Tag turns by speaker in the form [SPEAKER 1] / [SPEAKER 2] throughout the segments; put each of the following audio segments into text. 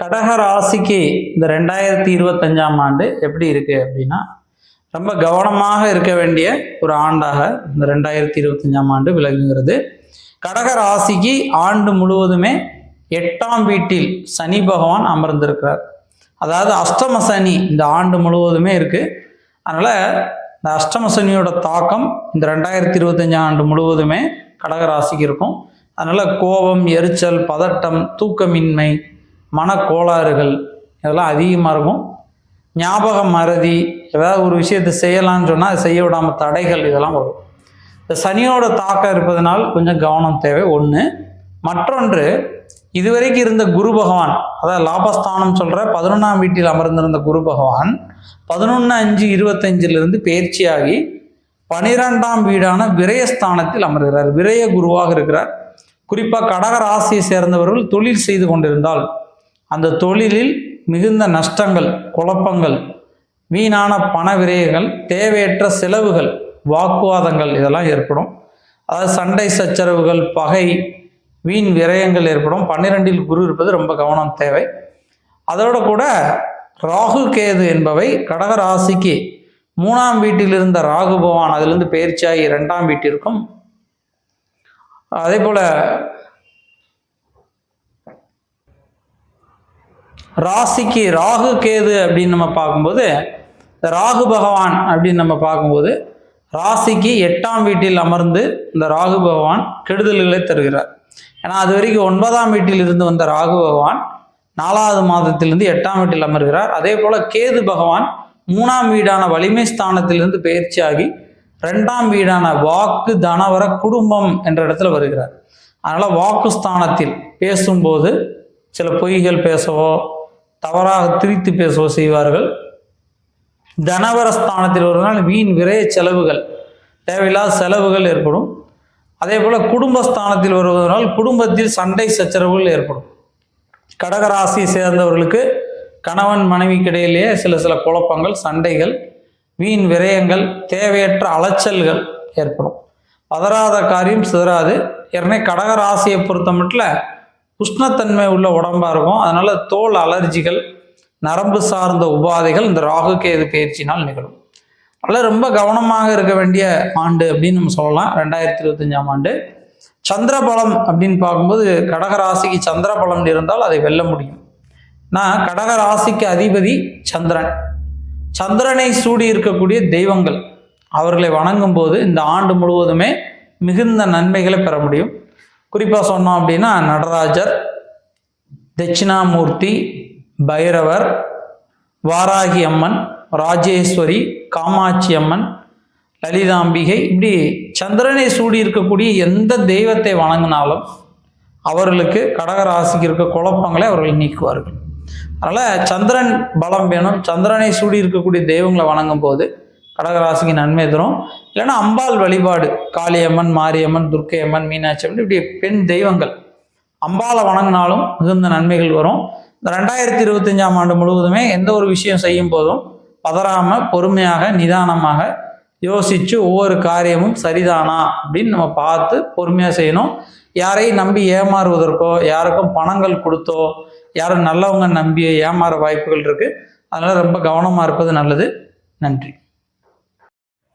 [SPEAKER 1] கடக ராசிக்கு இந்த ரெண்டாயிரத்தி இருபத்தஞ்சாம் ஆண்டு எப்படி இருக்கு அப்படின்னா ரொம்ப கவனமாக இருக்க வேண்டிய ஒரு ஆண்டாக இந்த ரெண்டாயிரத்தி இருபத்தஞ்சாம் ஆண்டு விளங்குகிறது. கடக ராசிக்கு ஆண்டு முழுவதுமே எட்டாம் வீட்டில் சனி பகவான் அமர்ந்திருக்கிறார். அதாவது அஷ்டம சனி இந்த ஆண்டு முழுவதுமே இருக்கு. அதனால இந்த அஷ்டம சனியோட தாக்கம் இந்த ரெண்டாயிரத்தி இருபத்தஞ்சாம் ஆண்டு முழுவதுமே கடக ராசிக்கு இருக்கும். அதனால கோபம் எரிச்சல் பதட்டம் தூக்கமின்மை மனக்கோளாறுகள் இதெல்லாம் அதிகமாக இருக்கும். ஞாபகம் மறதி ஏதாவது ஒரு விஷயத்தை செய்யலாம்னு சொன்னால் அதை செய்ய விடாமல் தடைகள் இதெல்லாம் வரும். இந்த சனியோட தாக்கம் இருப்பதனால் கொஞ்சம் கவனம் தேவை. ஒன்று மற்றொன்று இதுவரைக்கும் இருந்த குரு பகவான் அதாவது லாபஸ்தானம் சொல்கிற பதினொன்றாம் வீட்டில் அமர்ந்திருந்த குரு பகவான் பதினொன்று அஞ்சு இருபத்தஞ்சிலிருந்து பயிற்சியாகி பனிரெண்டாம் வீடான விரயஸ்தானத்தில் அமர்கிறார். விரய குருவாக இருக்கிறார். குறிப்பாக கடக ராசியை சேர்ந்தவர்கள் தொழில் செய்து கொண்டிருந்தால் அந்த தொழிலில் மிகுந்த நஷ்டங்கள் குழப்பங்கள் வீணான பண விரயங்கள் தேவையற்ற செலவுகள் வாக்குவாதங்கள் இதெல்லாம் ஏற்படும். அதாவது சண்டை சச்சரவுகள் பகை வீண் விரயங்கள் ஏற்படும். பன்னிரெண்டில் குரு இருப்பது ரொம்ப கவனம் தேவை. அதோட கூட ராகு கேது என்பவை கடக ராசிக்கு மூணாம் வீட்டில் இருந்த ராகு பகவான் அதிலிருந்து பயிற்சியாகி இரண்டாம் வீட்டிற்கும் அதே போல் ராசிக்கு ராகு கேது அப்படின்னு நம்ம பார்க்கும்போது இந்த ராகு பகவான் அப்படின்னு நம்ம பார்க்கும்போது ராசிக்கு எட்டாம் வீட்டில் அமர்ந்து இந்த ராகு பகவான் கெடுதல்களை தருகிறார். ஏன்னா அது வரைக்கும் ஒன்பதாம் வீட்டில் இருந்து வந்த ராகு பகவான் நாலாவது மாதத்திலிருந்து எட்டாம் வீட்டில் அமர்கிறார். அதே போல் கேது பகவான் மூணாம் வீடான வலிமை ஸ்தானத்திலிருந்து பயிற்சியாகி ரெண்டாம் வீடான வாக்கு தனவர குடும்பம் என்ற இடத்துல வருகிறார். அதனால் வாக்கு ஸ்தானத்தில் பேசும்போது சில பொய்கள் பேசவோ தவறாக திரித்து பேசவோ செய்வார்கள். தனவர ஸ்தானத்தில் வருவதனால் வீண் விரய செலவுகள் தேவையில்லாத செலவுகள் ஏற்படும். அதே போல் குடும்பஸ்தானத்தில் வருவதனால் குடும்பத்தில் சண்டை சச்சரவுகள் ஏற்படும். கடகராசி சேர்ந்தவர்களுக்கு கணவன் மனைவிக்கிடையிலேயே சில சில குழப்பங்கள் சண்டைகள் வீண் விரயங்கள் தேவையற்ற அலைச்சல்கள் ஏற்படும். பதறாத காரியம் சிதறாது. ஏற்கனவே கடகராசியை பொறுத்த மட்டும் உஷ்ணத்தன்மை உள்ள உடம்பாக இருக்கும். அதனால் தோல் அலர்ஜிகள் நரம்பு சார்ந்த உபாதைகள் இந்த ராகு கேது பயிற்சினால் நிகழும். அதனால் ரொம்ப கவனமாக இருக்க வேண்டிய ஆண்டு அப்படின்னு நம்ம சொல்லலாம். ரெண்டாயிரத்தி இருபத்தஞ்சாம் ஆண்டு. சந்திரபலம் அப்படின்னு பார்க்கும்போது கடகராசிக்கு சந்திரபலம் இருந்தால் அதை வெல்ல முடியும். நான் கடகராசிக்கு அதிபதி சந்திரன். சந்திரனை சூடி இருக்கக்கூடிய தெய்வங்கள். அவர்களை வணங்கும் போது இந்த ஆண்டு முழுவதுமே மிகுந்த நன்மைகளை பெற முடியும். குறிப்பாக சொன்னோம் அப்படின்னா நடராஜர் தட்சிணாமூர்த்தி பைரவர் வாராகி அம்மன் ராஜேஸ்வரி காமாட்சி அம்மன் லலிதாம்பிகை இப்படி சந்திரனை சூடி இருக்கக்கூடிய எந்த தெய்வத்தை வணங்கினாலும் அவர்களுக்கு கடகராசிக்கு இருக்க குழப்பங்களை அவர்கள் நீக்குவார்கள். அதனால் சந்திரன் பலம் வேணும். சந்திரனை சூடி இருக்கக்கூடிய தெய்வங்களை வணங்கும் போது கடகராசிக்கு நன்மை தரும். இல்லைன்னா அம்பாள் வழிபாடு காளியம்மன் மாரியம்மன் துர்க்கையம்மன் மீனாட்சி அம்மன் இப்படி பெண் தெய்வங்கள். அம்பாளை வணங்கினாலும் மிகுந்த நன்மைகள் வரும். இந்த ரெண்டாயிரத்தி இருபத்தஞ்சாம் ஆண்டு முழுவதுமே எந்த ஒரு விஷயம் செய்யும் போதும் பதறாமல் பொறுமையாக நிதானமாக யோசித்து ஒவ்வொரு காரியமும் சரிதானா அப்படின்னு நம்ம பார்த்து பொறுமையாக செய்யணும். யாரையும் நம்பி ஏமாறுவதற்கோ யாருக்கும் பணங்கள் கொடுத்தோ யாரும் நல்லவங்க நம்பி ஏமாற வாய்ப்புகள் இருக்குது அதனால் ரொம்ப கவனமாக இருப்பது நல்லது. நன்றி.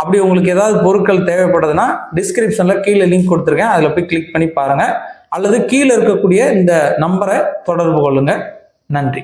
[SPEAKER 1] அப்படி உங்களுக்கு ஏதாவது பொருட்கள் தேவைப்படுதுன்னா டிஸ்கிரிப்ஷனில் கீழே லிங்க் கொடுத்துருக்கேன். அதில் போய் கிளிக் பண்ணி பாருங்கள் அல்லது கீழே இருக்கக்கூடிய இந்த நம்பரை தொடர்பு கொள்ளுங்கள் நன்றி.